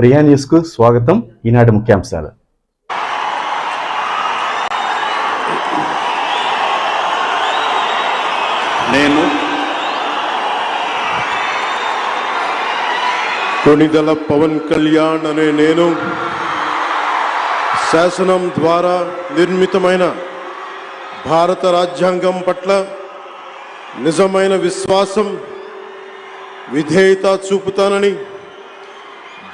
ప్రియా న్యూస్కు స్వాగతం. ఈనాటి ముఖ్యాంశాలు. నేను కొణిదల పవన్ కళ్యాణ్ అనే నేను శాసనం ద్వారా నిర్మితమైన భారత రాజ్యాంగం పట్ల నిజమైన విశ్వాసం విధేయత చూపుతానని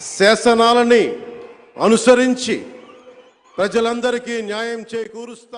శాసనాలని అనుసరించి ప్రజలందరికీ న్యాయం చేకూరుస్తా